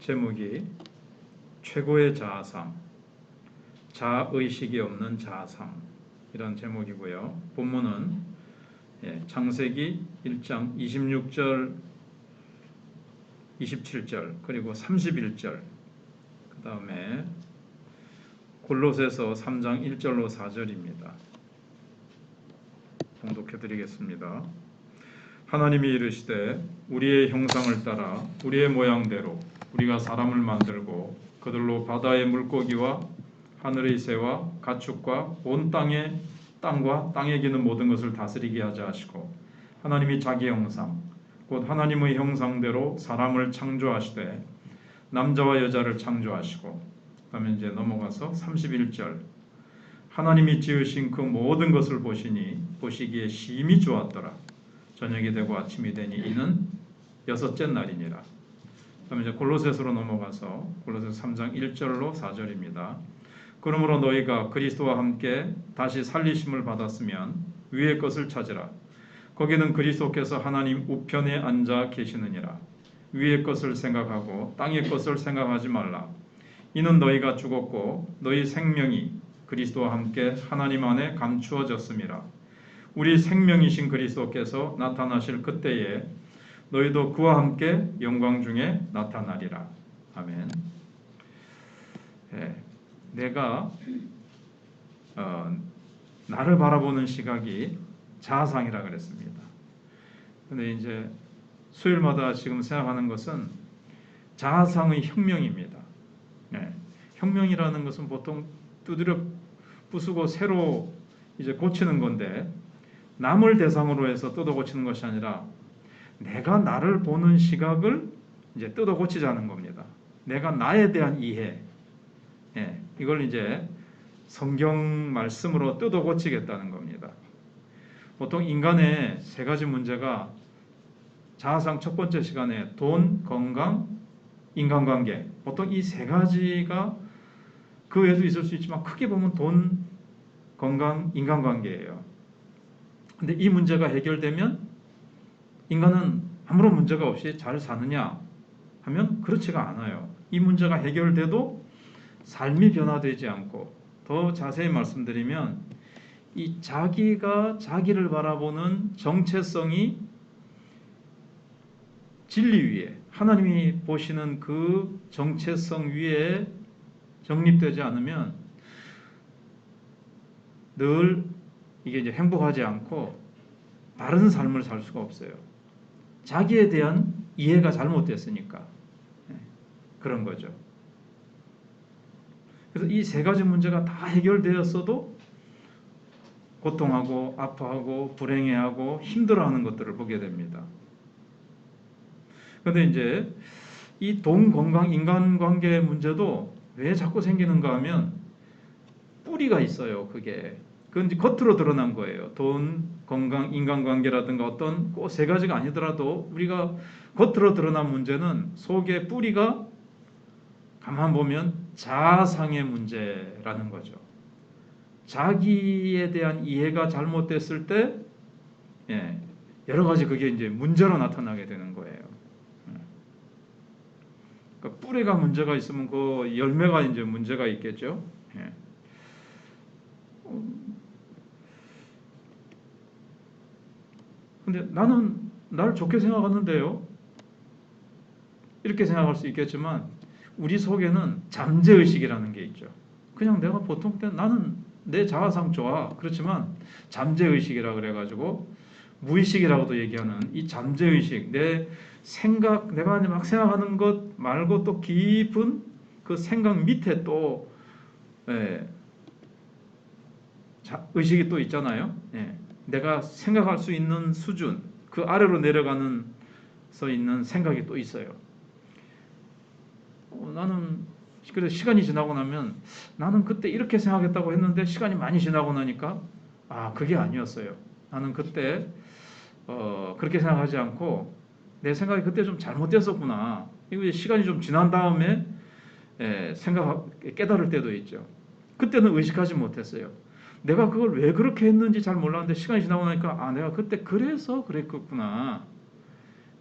제목이 최고의 자아상, 자의식이 없는 자아상 이런 제목이고요. 본문은 예, 창세기 1장 26절, 27절 그리고 31절 그 다음에 골로새서 3장 1절로 4절입니다. 봉독해 드리겠습니다. 하나님이 이르시되 우리의 형상을 따라 우리의 모양대로 우리가 사람을 만들고 그들로 바다의 물고기와 하늘의 새와 가축과 온 땅의 땅과 땅에 기는 모든 것을 다스리게 하자 하시고 하나님이 자기 형상 곧 하나님의 형상대로 사람을 창조하시되 남자와 여자를 창조하시고 그다음에 이제 넘어가서 31절. 하나님이 지으신 그 모든 것을 보시니 보시기에 심히 좋았더라. 저녁이 되고 아침이 되니 이는 여섯째 날이니라 그다음에 이제 골로새서로 넘어가서 골로새서 3장 1절로 4절입니다. 그러므로 너희가 그리스도와 함께 다시 살리심을 받았으면 위의 것을 찾으라. 거기는 그리스도께서 하나님 우편에 앉아 계시느니라. 위의 것을 생각하고 땅의 것을 생각하지 말라. 이는 너희가 죽었고 너희 생명이 그리스도와 함께 하나님 안에 감추어졌음이라. 우리 생명이신 그리스도께서 나타나실 그때에 너희도 그와 함께 영광 중에 나타나리라. 아멘. 예, 내가 어, 나를 바라보는 시각이 자아상이라 그랬습니다. 근데 이제 수요일마다 지금 생각하는 것은 자아상의 혁명입니다. 예, 혁명이라는 것은 보통 두드려 부수고 새로 이제 고치는 건데 남을 대상으로 해서 뜯어 고치는 것이 아니라 내가 나를 보는 시각을 이제 뜯어 고치자는 겁니다. 내가 나에 대한 이해, 예, 이걸 이제 성경 말씀으로 뜯어 고치겠다는 겁니다. 보통 인간의 세 가지 문제가 자아상 첫 번째 시간에 돈, 건강, 인간관계. 보통 이 세 가지가 그 외에도 있을 수 있지만 크게 보면 돈, 건강, 인간관계예요. 근데 이 문제가 해결되면 인간은 아무런 문제가 없이 잘 사느냐 하면 그렇지가 않아요. 이 문제가 해결돼도 삶이 변화되지 않고 더 자세히 말씀드리면 이 자기가 자기를 바라보는 정체성이 진리 위에 하나님이 보시는 그 정체성 위에 정립되지 않으면 늘 이게 이제 행복하지 않고 바른 삶을 살 수가 없어요. 자기에 대한 이해가 잘못됐으니까 네, 그런 거죠. 그래서 이 세 가지 문제가 다 해결되었어도 고통하고 아파하고 불행해하고 힘들어하는 것들을 보게 됩니다. 그런데 이제 이 돈, 건강, 인간관계 문제도 왜 자꾸 생기는가 하면 뿌리가 있어요. 그게 그건 이제 겉으로 드러난 거예요. 돈, 건강, 인간관계라든가 어떤 꼭 세 가지가 아니더라도 우리가 겉으로 드러난 문제는 속의 뿌리가 가만 보면 자상의 문제라는 거죠. 자기에 대한 이해가 잘못됐을 때 예, 여러 가지 그게 이제 문제로 나타나게 되는 거예요. 예. 그러니까 뿌리가 문제가 있으면 그 열매가 이제 문제가 있겠죠. 예. 근데 나는 나를 좋게 생각하는데요. 이렇게 생각할 수 있겠지만 우리 속에는 잠재 의식이라는 게 있죠. 그냥 내가 보통 때 나는 내 자아상 좋아. 그렇지만 잠재 의식이라 그래 가지고 무의식이라고도 얘기하는 이 잠재 의식, 내 생각, 내가 막 생각하는 것 말고 또 깊은 그 생각 밑에 또 예, 자, 의식이 또 있잖아요. 예. 내가 생각할 수 있는 수준 그 아래로 내려가는 서 있는 생각이 또 있어요. 어, 나는 그래서 시간이 지나고 나면 나는 그때 이렇게 생각했다고 했는데 시간이 많이 지나고 나니까 아 그게 아니었어요. 나는 그때 어, 그렇게 생각하지 않고 내 생각이 그때 좀 잘못됐었구나. 이거 시간이 좀 지난 다음에 예, 생각 깨달을 때도 있죠. 그때는 의식하지 못했어요. 내가 그걸 왜 그렇게 했는지 잘 몰랐는데 시간이 지나고 나니까 아 내가 그때 그래서 그랬겠구나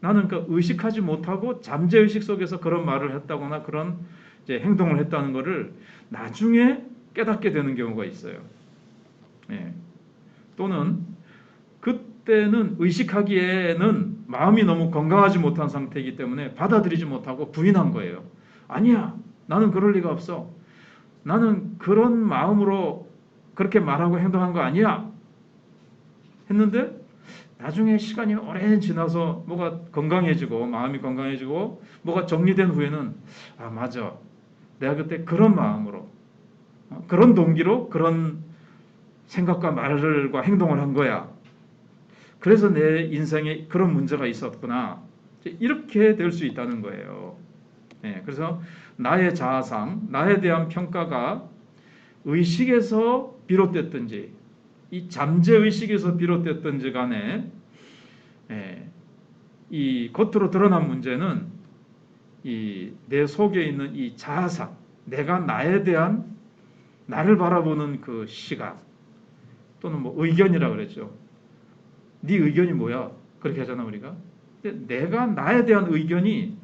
나는 그 의식하지 못하고 잠재 의식 속에서 그런 말을 했다거나 그런 행동을 했다는 것을 나중에 깨닫게 되는 경우가 있어요. 예. 또는 그때는 의식하기에는 마음이 너무 건강하지 못한 상태이기 때문에 받아들이지 못하고 부인한 거예요. 아니야, 나는 그럴 리가 없어. 나는 그런 마음으로 그렇게 말하고 행동한 거 아니야. 했는데 나중에 시간이 오래 지나서 뭐가 건강해지고 마음이 건강해지고 뭐가 정리된 후에는 아 맞아 내가 그때 그런 마음으로 어, 그런 동기로 그런 생각과 말과 행동을 한 거야. 그래서 내 인생에 그런 문제가 있었구나. 이렇게 될 수 있다는 거예요. 예, 그래서 나의 자아상, 나에 대한 평가가 의식에서 비롯됐든지 이 잠재 의식에서 비롯됐든지 간에 예, 이 겉으로 드러난 문제는 이 내 속에 있는 이 자아상, 내가 나에 대한 나를 바라보는 그 시각 또는 뭐 의견이라 그랬죠. 네 의견이 뭐야? 그렇게 하잖아 우리가. 근데 내가 나에 대한 의견이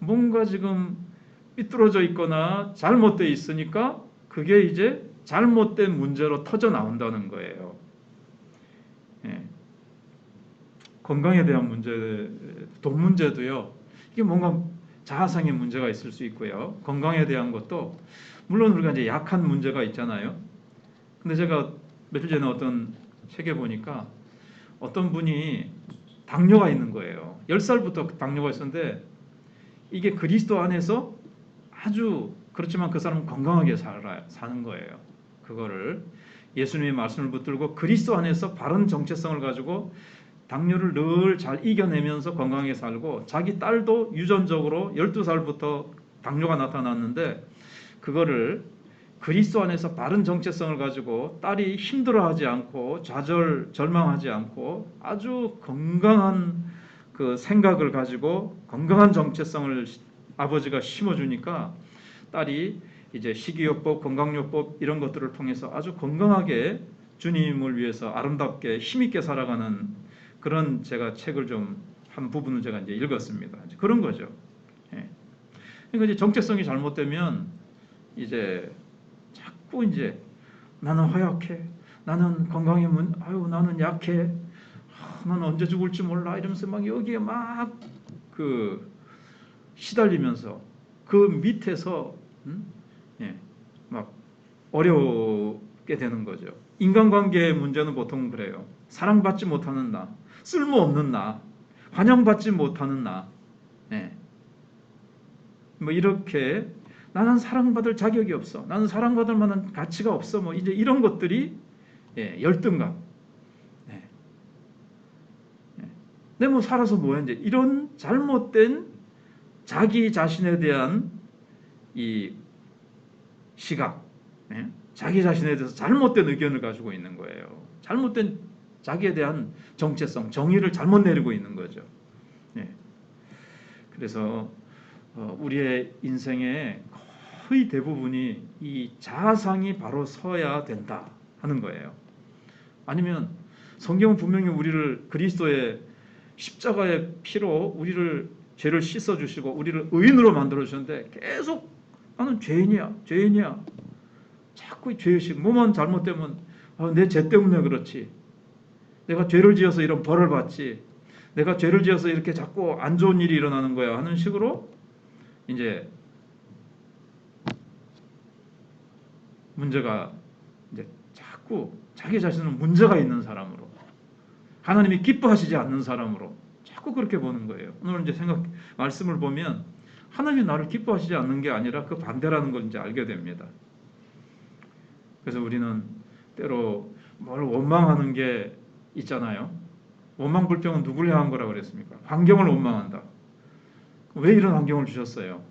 뭔가 지금 삐뚤어져 있거나 잘못돼 있으니까 그게 이제 잘못된 문제로 터져 나온다는 거예요. 예. 건강에 대한 문제, 돈 문제도요. 이게 뭔가 자아상의 문제가 있을 수 있고요. 건강에 대한 것도 물론 우리가 이제 약한 문제가 있잖아요. 근데 제가 며칠 전에 어떤 책에 보니까 어떤 분이 당뇨가 있는 거예요. 10살부터 당뇨가 있었는데 이게 그리스도 안에서 아주 그렇지만 그 사람은 건강하게 살아 사는 거예요. 그거를 예수님의 말씀을 붙들고 그리스도 안에서 바른 정체성을 가지고 당뇨를 늘 잘 이겨내면서 건강하게 살고 자기 딸도 유전적으로 12살부터 당뇨가 나타났는데 그거를 그리스도 안에서 바른 정체성을 가지고 딸이 힘들어하지 않고 좌절 절망하지 않고 아주 건강한 그 생각을 가지고 건강한 정체성을 아버지가 심어주니까 딸이 이제 식이요법, 건강요법 이런 것들을 통해서 아주 건강하게 주님을 위해서 아름답게 힘있게 살아가는 그런 제가 책을 좀 한 부분을 제가 이제 읽었습니다. 이제 그런 거죠. 예. 그러니까 이제 정체성이 잘못되면 이제 자꾸 이제 나는 허약해, 나는 건강에 문, 아유 나는 약해, 아, 나는 언제 죽을지 몰라 이러면서 막 여기에 막 그 시달리면서 그 밑에서 음? 어렵게 되는 거죠. 인간관계의 문제는 보통 그래요. 사랑받지 못하는 나, 쓸모없는 나, 환영받지 못하는 나, 예. 뭐 이렇게 나는 사랑받을 자격이 없어. 나는 사랑받을 만한 가치가 없어. 뭐 이제 이런 것들이 예, 열등감. 예. 예. 내뭐 살아서 뭐야 이제 이런 잘못된 자기 자신에 대한 이 시각, 예? 자기 자신에 대해서 잘못된 의견을 가지고 있는 거예요. 잘못된 자기에 대한 정체성, 정의를 잘못 내리고 있는 거죠. 예. 그래서 어, 우리의 인생의 거의 대부분이 이 자아상이 바로 서야 된다 하는 거예요. 아니면 성경은 분명히 우리를 그리스도의 십자가의 피로 우리를 죄를 씻어 주시고 우리를 의인으로 만들어 주셨는데 계속 나는 죄인이야, 죄인이야. 자꾸 죄의식, 뭐만 잘못되면 아, 내죄 때문에 그렇지. 내가 죄를 지어서 이런 벌을 받지. 내가 죄를 지어서 이렇게 자꾸 안 좋은 일이 일어나는 거야 하는 식으로 이제 문제가 이제 자꾸 자기 자신은 문제가 있는 사람으로 하나님이 기뻐하시지 않는 사람으로 자꾸 그렇게 보는 거예요. 오늘 이제 생각 말씀을 보면 하나님이 나를 기뻐하시지 않는 게 아니라 그 반대라는 걸 이제 알게 됩니다. 그래서 우리는 때로 뭘 원망하는 게 있잖아요. 원망 불평은 누굴 향한 거라 그랬습니까? 환경을 원망한다. 왜 이런 환경을 주셨어요?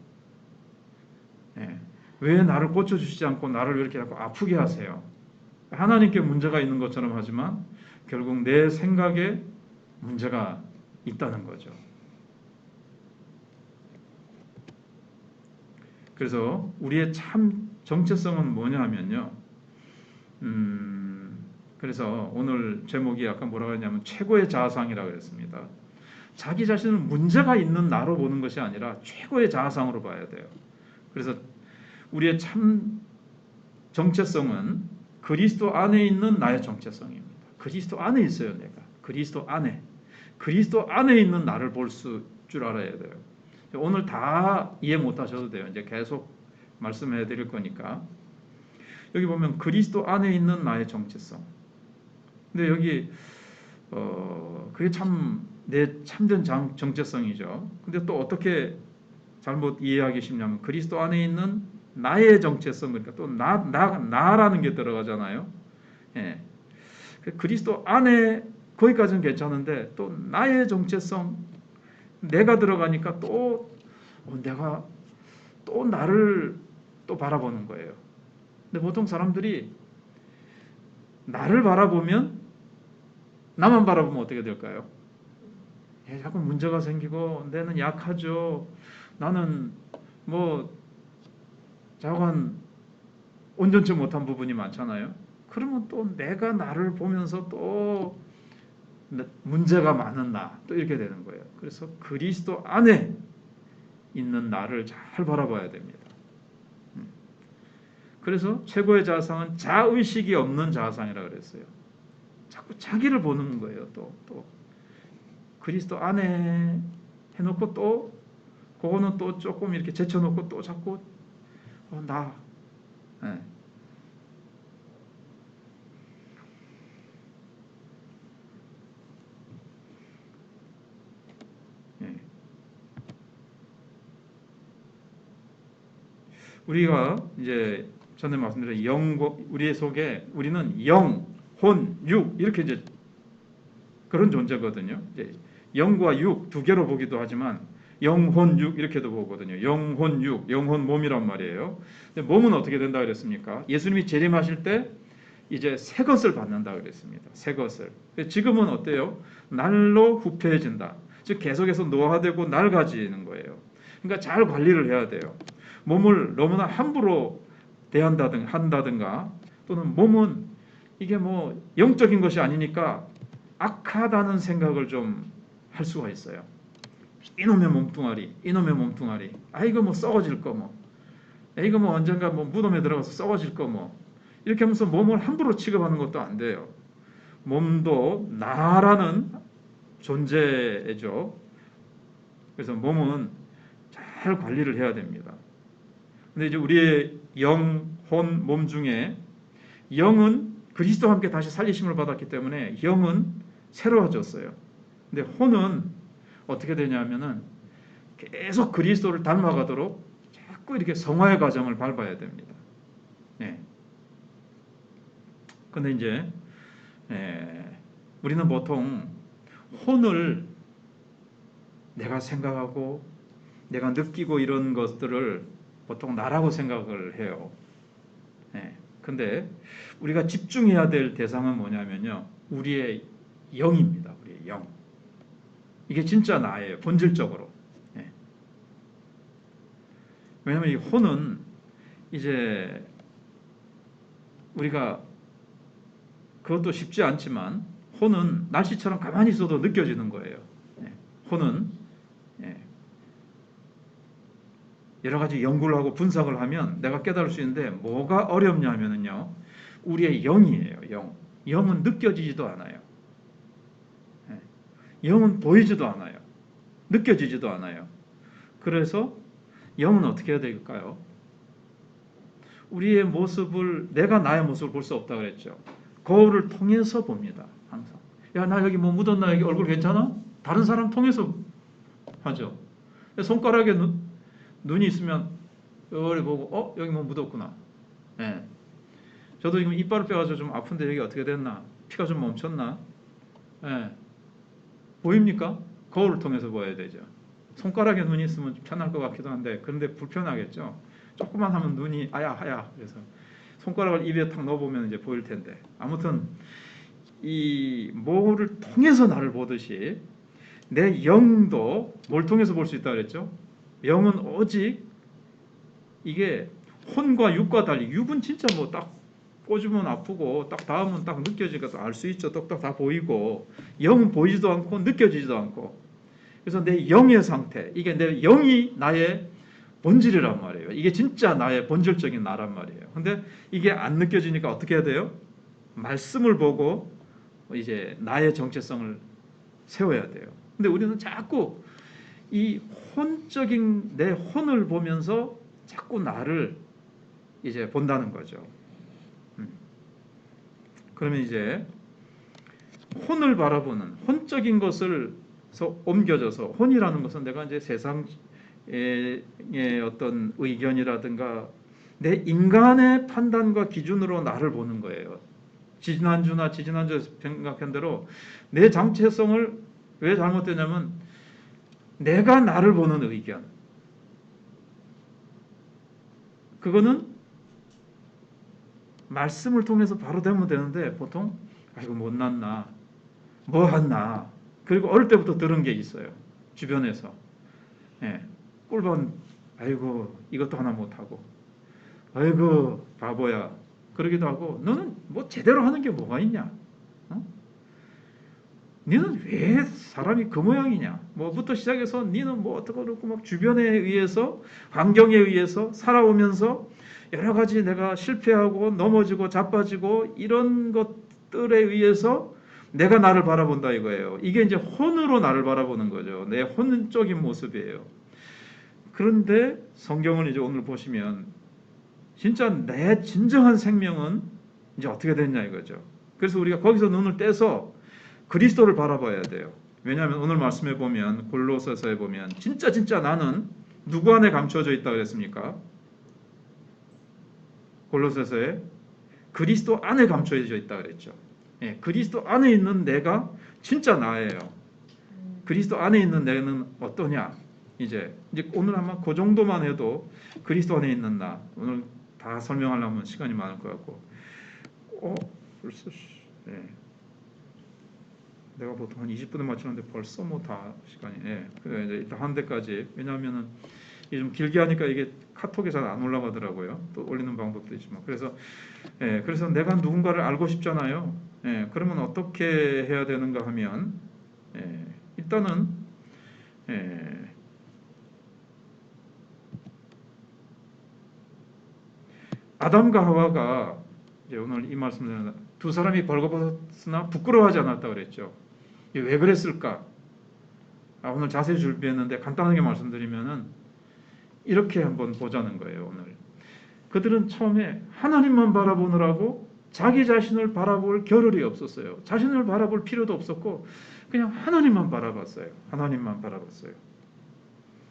예. 왜 나를 고쳐주시지 않고 나를 왜 이렇게 자꾸 아프게 하세요? 하나님께 문제가 있는 것처럼 하지만 결국 내 생각에 문제가 있다는 거죠. 그래서 우리의 참 정체성은 뭐냐 하면요. 음, 그래서 오늘 제목이 아까 뭐라고 했냐면 최고의 자아상이라고 그랬습니다. 자기 자신을 문제가 있는 나로 보는 것이 아니라 최고의 자아상으로 봐야 돼요. 그래서 우리의 참 정체성은 그리스도 안에 있는 나의 정체성입니다. 그리스도 안에 있어요, 내가. 그리스도 안에. 그리스도 안에 있는 나를 볼 수 줄 알아야 돼요. 오늘 다 이해 못 하셔도 돼요. 이제 계속 말씀해 드릴 거니까. 여기 보면 그리스도 안에 있는 나의 정체성. 근데 여기 어 그게 참 내 참된 장- 정체성이죠. 근데 또 어떻게 잘못 이해하기 쉽냐면 그리스도 안에 있는 나의 정체성 그러니까 또 나 나 나 라는 게 들어가잖아요. 예. 그 그리스도 안에 거기까지는 괜찮은데 또 나의 정체성 내가 들어가니까 또 어, 내가 또 나를 또 바라보는 거예요. 근데 보통 사람들이 나를 바라보면 나만 바라보면 어떻게 될까요? 예, 자꾸 문제가 생기고 내는 약하죠. 나는 뭐 자관 온전치 못한 부분이 많잖아요. 그러면 또 내가 나를 보면서 또 나- 문제가 많은 나 또 이렇게 되는 거예요. 그래서 그리스도 안에 있는 나를 잘 바라봐야 됩니다. 음. 그래서 최고의 자아상은 자의식이 없는 자아상이라 그랬어요. 자꾸 자기를 보는 거예요. 또 또. 그리스도 안에 해놓고 또 그거는 또 조금 이렇게 제쳐놓고 또 자꾸 어, 나 예. 예. 우리가 이제 전에 말씀드린 영과 우리의 속에 우리는 영, 혼, 육 이렇게 이제 그런 존재거든요. 이제 영과 육 두 개로 보기도 하지만 영혼 육 이렇게도 보거든요. 영혼 육, 영혼 몸이란 말이에요. 근데 몸은 어떻게 된다 그랬습니까? 예수님이 재림하실 때 이제 새 것을 받는다 그랬습니다. 새 것을. 지금은 어때요? 날로 후패해진다. 즉 계속해서 노화되고 낡아지는 거예요. 그러니까 잘 관리를 해야 돼요. 몸을 너무나 함부로 대한다든 한다든가 또는 몸은 이게 뭐 영적인 것이 아니니까 악하다는 생각을 좀 할 수가 있어요. 이놈의 몸뚱아리, 이놈의 몸뚱아리. 아 이거 뭐 썩어질 거 뭐. 아, 이거 뭐 언젠가 뭐 무덤에 들어가서 썩어질 거 뭐. 이렇게 하면서 몸을 함부로 취급하는 것도 안 돼요. 몸도 나라는 존재죠. 그래서 몸은 잘 관리를 해야 됩니다. 근데 이제 우리의 영, 혼, 몸 중에 영은 그리스도와 함께 다시 살리심을 받았기 때문에 영은 새로워졌어요. 근데 혼은 어떻게 되냐면은 계속 그리스도를 닮아가도록 자꾸 이렇게 성화의 과정을 밟아야 됩니다. 예. 근데 이제 예, 우리는 보통 혼을 내가 생각하고 내가 느끼고 이런 것들을 보통 나라고 생각을 해요. 예. 근데 우리가 집중해야 될 대상은 뭐냐면요. 우리의 영입니다. 우리의 영. 이게 진짜 나예요. 본질적으로. 예. 왜냐하면 이 혼은 이제 우리가 그것도 쉽지 않지만 혼은 날씨처럼 가만히 있어도 느껴지는 거예요. 예. 혼은 예. 여러 가지 연구를 하고 분석을 하면 내가 깨달을 수 있는데 뭐가 어렵냐면은요. 우리의 영이에요. 영. 영은 느껴지지도 않아요. 예. 영은 보이지도 않아요. 느껴지지도 않아요. 그래서 영은 어떻게 해야 될까요? 우리의 모습을 내가 나의 모습을 볼 수 없다 그랬죠. 거울을 통해서 봅니다. 항상. 야, 나 여기 뭐 묻었나? 여기 얼굴 괜찮아? 다른 사람 통해서 하죠. 손가락에 눈, 눈이 있으면 여기 보고 어 여기 뭐 묻었구나. 예. 저도 지금 이빨을 빼가지고 좀 아픈데 여기 어떻게 됐나? 피가 좀 멈췄나? 예. 보입니까? 거울을 통해서 봐야 되죠. 손가락에 눈이 있으면 좀 편할 것 같기도 한데 그런데 불편하겠죠. 조금만 하면 눈이 아야 하야 그래서 손가락을 입에 탁 넣어보면 이제 보일 텐데 아무튼 이 뭐를 통해서 나를 보듯이 내 영도 뭘 통해서 볼 수 있다 그랬죠? 영은 오직 이게 혼과 육과 달리 육은 진짜 뭐 딱 꽂으면 아프고 딱 닿으면 딱 느껴지니까 알 수 있죠. 똑딱 다 보이고 영은 보이지도 않고 느껴지지도 않고 그래서 내 영의 상태, 이게 내 영이 나의 본질이란 말이에요. 이게 진짜 나의 본질적인 나란 말이에요. 근데 이게 안 느껴지니까 어떻게 해야 돼요? 말씀을 보고 이제 나의 정체성을 세워야 돼요. 근데 우리는 자꾸 이 혼적인 내 혼을 보면서 자꾸 나를 이제 본다는 거죠. 음. 그러면 이제 혼을 바라보는 혼적인 것을 서 옮겨져서 혼이라는 것은 내가 이제 세상의 어떤 의견이라든가 내 인간의 판단과 기준으로 나를 보는 거예요. 지난주나 지지난주에 생각한 대로 내 정체성을 왜 잘못되냐면 내가 나를 보는 의견. 그거는 말씀을 통해서 바로 되면 되는데 보통 아이고 못났나? 뭐 했나? 그리고 어릴 때부터 들은 게 있어요 주변에서. 예, 꿀밤 아이고 이것도 하나 못하고. 아이고 바보야. 그러기도 하고 너는 뭐 제대로 하는 게 뭐가 있냐? 어? 너는 왜 사람이 그 모양이냐 뭐부터 시작해서 너는 뭐 어떻게 그렇고 막 주변에 의해서 환경에 의해서 살아오면서 여러 가지 내가 실패하고 넘어지고 자빠지고 이런 것들에 의해서 내가 나를 바라본다 이거예요. 이게 이제 혼으로 나를 바라보는 거죠. 내 혼적인 모습이에요. 그런데 성경을 이제 오늘 보시면 진짜 내 진정한 생명은 이제 어떻게 됐냐 이거죠. 그래서 우리가 거기서 눈을 떼서 그리스도를 바라봐야 돼요. 왜냐하면 오늘 말씀에 보면 골로새서에 보면 진짜 진짜 나는 누구 안에 감춰져 있다 그랬습니까? 골로새서에 그리스도 안에 감춰져 있다 그랬죠. 예, 그리스도 안에 있는 내가 진짜 나예요. 그리스도 안에 있는 내는 어떠냐? 이제 이제 오늘 아마 그 정도만 해도 그리스도 안에 있는 나 오늘 다 설명하려면 시간이 많을 것 같고, 어 벌써 예. 내가 보통 한 20분에 맞추는데 벌써 뭐 다 시간이 예. 그래 이제 일단 한 대까지 왜냐하면은 이게 좀 길게 하니까 이게 카톡에 잘 안 올라가더라고요. 또 올리는 방법도 있지만 그래서 예, 그래서 내가 누군가를 알고 싶잖아요. 예, 그러면 어떻게 해야 되는가 하면 예, 일단은 예, 아담과 하와가 이제 오늘 이 말씀을 두 사람이 벌거벗었으나 부끄러워하지 않았다 그랬죠. 왜 그랬을까? 아, 오늘 자세히 준비했는데 간단하게 말씀드리면은 이렇게 한번 보자는 거예요 오늘. 그들은 처음에 하나님만 바라보느라고 자기 자신을 바라볼 겨를이 없었어요. 자신을 바라볼 필요도 없었고 그냥 하나님만 바라봤어요. 하나님만 바라봤어요.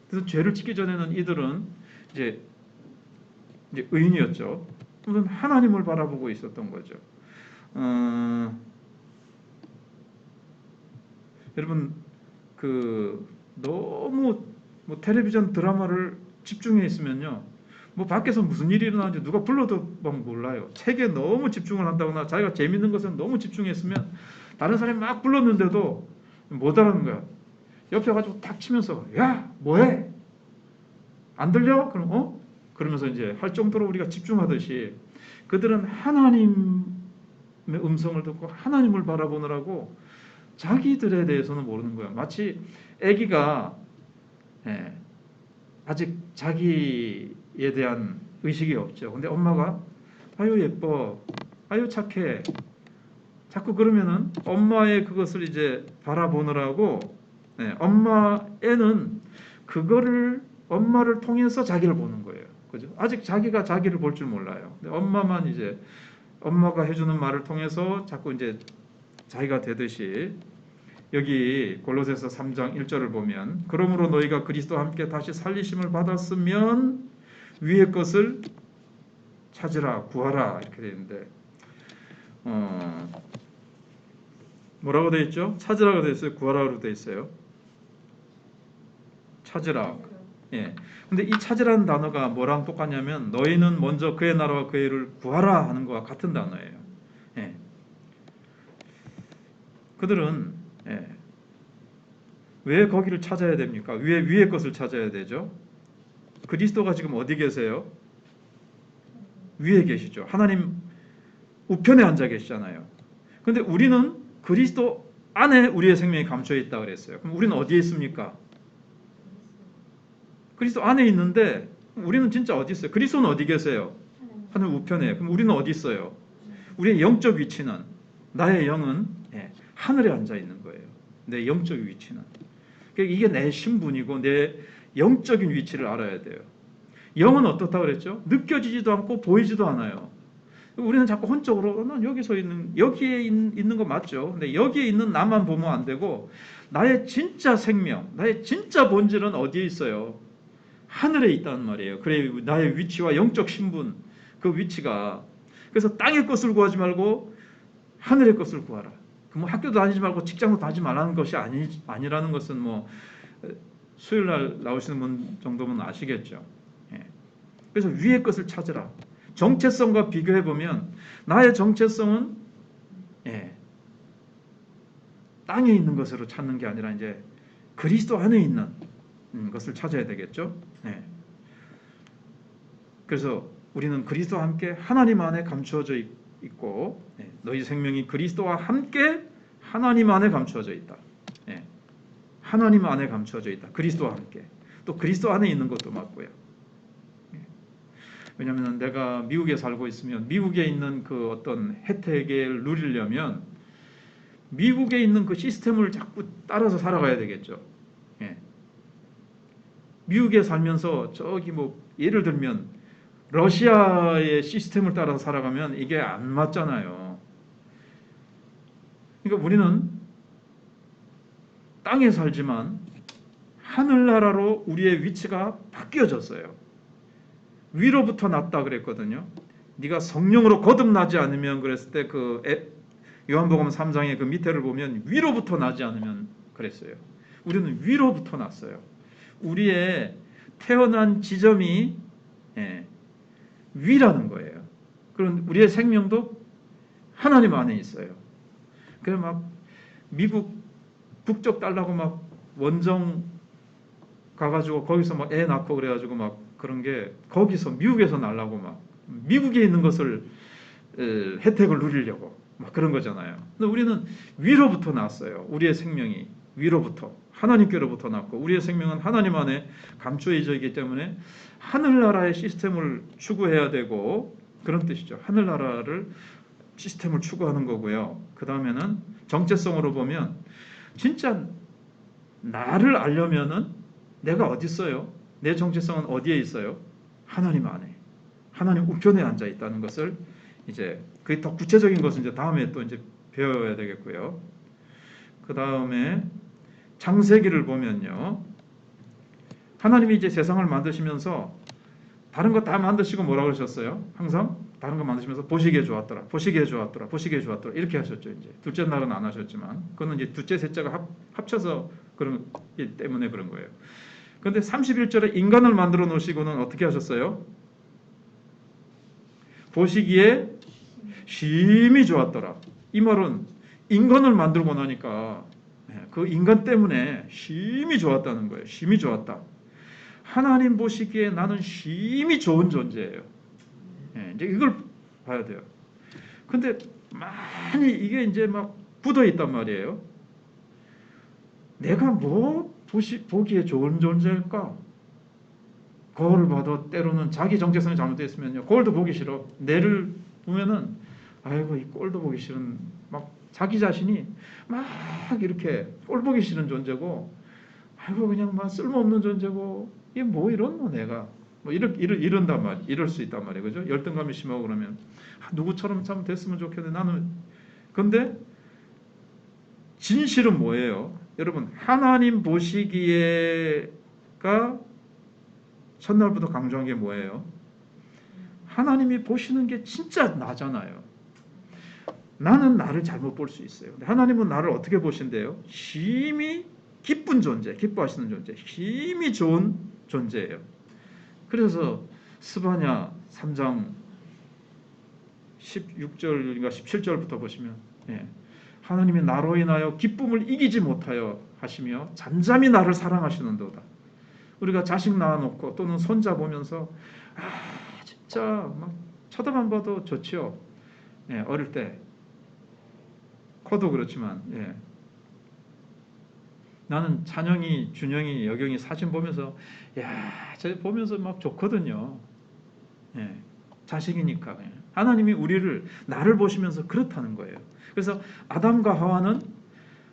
그래서 죄를 짓기 전에는 이들은 이제 이제 의인이었죠. 하나님을 바라보고 있었던 거죠. 어, 여러분 그 너무 뭐 텔레비전 드라마를 집중해 있으면요. 뭐 밖에서 무슨 일이 일어나는지 누가 불러도 막 몰라요. 책에 너무 집중을 한다거나 자기가 재밌는 것에 너무 집중했으면 다른 사람이 막 불렀는데도 못 알아는 거야. 옆에 가지고 탁 치면서 야 뭐해? 안 들려? 그럼 어? 그러면서 이제 할 정도로 우리가 집중하듯이 그들은 하나님의 음성을 듣고 하나님을 바라보느라고 자기들에 대해서는 모르는 거야. 마치 아기가 예, 아직 자기에 대한 의식이 없죠. 근데 엄마가 아유 예뻐, 아유 착해. 자꾸 그러면은 엄마의 그것을 이제 바라보느라고 예, 엄마 애는 그거를 엄마를 통해서 자기를 보는 거예요. 그죠? 아직 자기가 자기를 볼 줄 몰라요. 근데 엄마만 이제 엄마가 해주는 말을 통해서 자꾸 이제 자기가 되듯이 여기 골로새서 3장 1절을 보면 그러므로 너희가 그리스도와 함께 다시 살리심을 받았으면 위의 것을 찾으라 구하라 이렇게 되는데 어, 뭐라고 되어 있죠? 찾으라고 되어 있어요. 구하라고 되어 있어요. 찾으라. 예. 근데 이 찾으라는 단어가 뭐랑 똑같냐면 너희는 먼저 그의 나라와 그의 일을 구하라 하는 것과 같은 단어예요. 예. 그들은 예. 왜 거기를 찾아야 됩니까? 위에 위의 것을 찾아야 되죠. 그리스도가 지금 어디 계세요? 위에 계시죠. 하나님 우편에 앉아 계시잖아요. 근데 우리는 그리스도 안에 우리의 생명이 감춰 있다 그랬어요. 그럼 우리는 어디에 있습니까? 그리스도 안에 있는데 우리는 진짜 어디 있어요? 그리스도는 어디 계세요? 하늘 우편에. 그럼 우리는 어디 있어요? 우리의 영적 위치는 나의 영은 예, 하늘에 앉아 있는 거예요. 내 영적 위치는. 그러니까 이게 내 신분이고 내 영적인 위치를 알아야 돼요. 영은 어떻다 그랬죠? 느껴지지도 않고 보이지도 않아요. 우리는 자꾸 혼적으로 어, 난 여기서 있는 여기에 있, 있는 거 맞죠? 근데 여기에 있는 나만 보면 안 되고 나의 진짜 생명, 나의 진짜 본질은 어디에 있어요? 하늘에 있다는 말이에요. 그래 나의 위치와 영적 신분 그 위치가 그래서 땅의 것을 구하지 말고 하늘의 것을 구하라. 그뭐 학교도 다니지 말고 직장도 다니지 말라는 것이 아니 아니라는 것은 뭐 수요일 날 나오시는 분 정도면 아시겠죠. 예. 그래서 위의 것을 찾으라. 정체성과 비교해 보면 나의 정체성은 예, 땅에 있는 것으로 찾는 게 아니라 이제 그리스도 안에 있는 음, 것을 찾아야 되겠죠. 예. 그래서 우리는 그리스도와 함께 하나님 안에 감추어져 있- 있고 예, 너희 생명이 그리스도와 함께 하나님 안에 감추어져 있다. 예. 하나님 안에 감추어져 있다. 그리스도와 함께 또 그리스도 안에 있는 것도 맞고요. 왜냐하면 내가 미국에 살고 있으면 미국에 있는 그 어떤 혜택을 누리려면 미국에 있는 그 시스템을 자꾸 따라서 살아가야 되겠죠. 예. 미국에 살면서 저기 뭐 예를 들면 러시아의 시스템을 따라서 살아가면 이게 안 맞잖아요. 그러니까 우리는 땅에 살지만 하늘나라로 우리의 위치가 바뀌어졌어요. 위로부터 났다 그랬거든요. 네가 성령으로 거듭나지 않으면 그랬을 때 그 요한복음 3장의 그 밑에를 보면 위로부터 나지 않으면 그랬어요. 우리는 위로부터 났어요. 우리의 태어난 지점이 예, 위라는 거예요. 그런 우리의 생명도 하나님 안에 있어요. 그래 막 미국 북쪽 달라고 막 원정 가가지고 거기서 막 애 낳고 그래가지고 막 그런 게 거기서 미국에서 날라고 막 미국에 있는 것을 에, 혜택을 누리려고 막 그런 거잖아요. 근데 우리는 위로부터 났어요. 우리의 생명이 위로부터 하나님께로부터 났고 우리의 생명은 하나님 안에 감추어져 있기 때문에 하늘나라의 시스템을 추구해야 되고 그런 뜻이죠. 하늘나라를 시스템을 추구하는 거고요. 그 다음에는 정체성으로 보면 진짜 나를 알려면은 내가 어디 있어요? 내 정체성은 어디에 있어요? 하나님 안에. 하나님 우편에 앉아 있다는 것을 이제 그게 더 구체적인 것은 이제 다음에 또 이제 배워야 되겠고요. 그 다음에 창세기를 보면요. 하나님이 이제 세상을 만드시면서 다른 거 다 만드시고 뭐라 그러셨어요? 항상 다른 거 만드시면서 보시기에 좋았더라, 보시기에 좋았더라, 보시기에 좋았더라 이렇게 하셨죠 이제 둘째 날은 안 하셨지만 그거는 이제 둘째 셋째가 합, 합쳐서 그런 기 때문에 그런 거예요. 그런데 31절에 인간을 만들어 놓으시고는 어떻게 하셨어요? 보시기에 심히 좋았더라. 이 말은 인간을 만들고 나니까 예, 그 인간 때문에 심히 좋았다는 거예요. 심히 좋았다. 하나님 보시기에 나는 심히 좋은 존재예요. 예, 이제 이걸 봐야 돼요. 근데 많이 이게 이제 막 굳어 있단 말이에요. 내가 뭐 보시, 보기에 좋은 존재일까? 거울을 봐도 때로는 자기 정체성이 잘못되어 있으면요. 거울도 보기 싫어. 내를 보면은 아이고 이 꼴도 보기 싫은 막 자기 자신이 막 이렇게 꼴 보기 싫은 존재고 아이고 그냥 막 쓸모없는 존재고 이게 뭐 이런 거 내가 뭐 이렇 이런 이런단 말 이럴 수 있단 말이에요. 그죠? 열등감이 심하고 그러면 아, 누구처럼 참 됐으면 좋겠는데 나는 근데 진실은 뭐예요? 여러분 하나님 보시기에가 첫날부터 강조한 게 뭐예요? 하나님이 보시는 게 진짜 나잖아요. 나는 나를 잘못 볼 수 있어요. 근데 하나님은 나를 어떻게 보신대요? 힘이 기쁜 존재, 기뻐하시는 존재, 힘이 좋은 존재예요. 그래서 스바냐 3장 16절인가 17절부터 보시면 예. 하나님이 나로 인하여 기쁨을 이기지 못하여 하시며 잠잠히 나를 사랑하시는도다. 우리가 자식 낳아놓고 또는 손자 보면서 아 진짜 막 쳐다만 봐도 좋지요. 예, 어릴 때 커도 그렇지만 예. 나는 찬영이, 준영이, 여경이 사진 보면서 야, 저 보면서 막 좋거든요. 예, 자식이니까 그냥. 하나님이 우리를 나를 보시면서 그렇다는 거예요. 그래서 아담과 하와는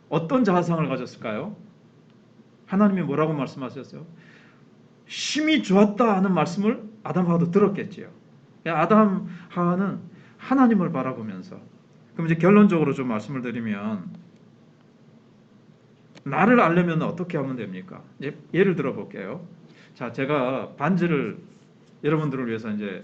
어떤 자아상을 가졌을까요? 하나님이 뭐라고 말씀하셨어요? 힘이 좋았다 하는 말씀을 아담 하와도 들었겠지요. 아담 하와는 하나님을 바라보면서 그럼 이제 결론적으로 좀 말씀을 드리면 나를 알려면 어떻게 하면 됩니까? 예, 예를 들어 볼게요. 자, 제가 반지를 여러분들을 위해서 이제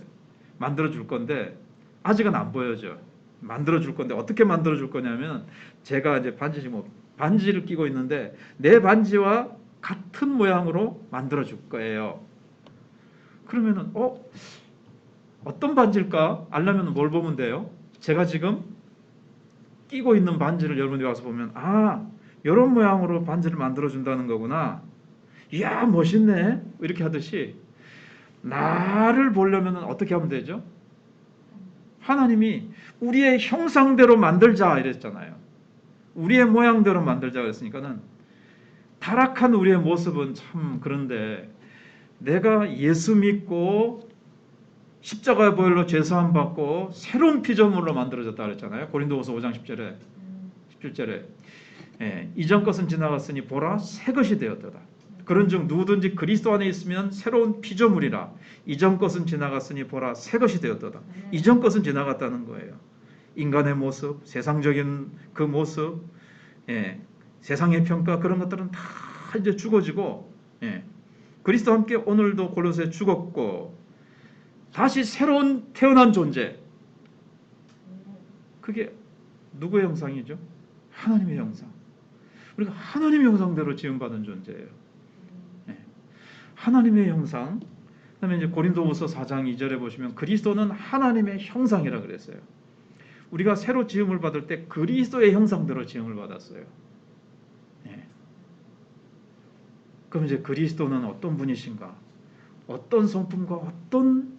만들어 줄 건데 아직은 안 보여져. 만들어 줄 건데 어떻게 만들어 줄 거냐면 제가 이제 반지 뭐 반지를 끼고 있는데 내 반지와 같은 모양으로 만들어 줄 거예요. 그러면은 어 어떤 반지일까 알려면 뭘 보면 돼요? 제가 지금 끼고 있는 반지를 여러분이 와서 보면 아 이런 모양으로 반지를 만들어 준다는 거구나. 이야 멋있네 이렇게 하듯이 나를 보려면 어떻게 하면 되죠? 하나님이 우리의 형상대로 만들자 이랬잖아요. 우리의 모양대로 만들자 그랬으니까는 타락한 우리의 모습은 참 그런데 내가 예수 믿고 십자가의 보혈로 죄 사함 받고 새로운 피조물로 만들어졌다 그랬잖아요. 고린도후서 5장 10절에 17절에 예, 이전 것은 지나갔으니 보라 새 것이 되었도다. 그런즉 누구든지 그리스도 안에 있으면 새로운 피조물이라. 이전 것은 지나갔으니 보라 새 것이 되었도다. 이전 것은 지나갔다는 거예요. 인간의 모습, 세상적인 그 모습, 예, 세상의 평가 그런 것들은 다 이제 죽어지고 예, 그리스도 함께 오늘도 골로새 죽었고 다시 새로운 태어난 존재. 그게 누구의 형상이죠? 하나님의 형상. 우리가 하나님의 형상대로 지음받은 존재예요. 네. 하나님의 형상. 그다음에 이제 고린도후서 4장 2절에 보시면 그리스도는 하나님의 형상이라 그랬어요. 우리가 새로 지음을 받을 때 그리스도의 형상대로 지음을 받았어요. 네. 그럼 이제 그리스도는 어떤 분이신가? 어떤 성품과 어떤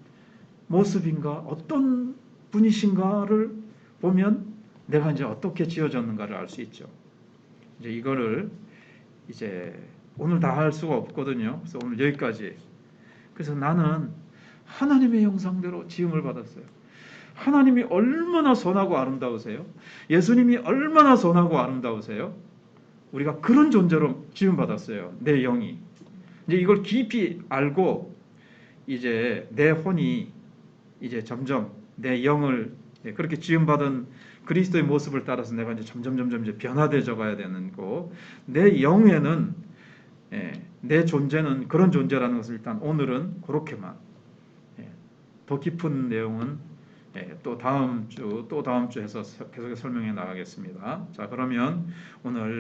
모습인가? 어떤 분이신가를 보면 내가 이제 어떻게 지어졌는가를 알 수 있죠. 이제 이거를 이제 오늘 다 할 수가 없거든요. 그래서 오늘 여기까지. 그래서 나는 하나님의 형상대로 지음을 받았어요. 하나님이 얼마나 선하고 아름다우세요? 예수님이 얼마나 선하고 아름다우세요? 우리가 그런 존재로 지음 받았어요. 내 영이. 이제 이걸 깊이 알고 이제 내 혼이 이제 점점 내 영을 그렇게 지음 받은 그리스도의 모습을 따라서 내가 이제 점점 점점 이제 변화되어 가야 되는 거. 내 영에는 예, 내 존재는 그런 존재라는 것을 일단 오늘은 그렇게만 예, 더 깊은 내용은 예, 또 다음 주 또 다음 주 해서 계속 설명해 나가겠습니다. 자 그러면 오늘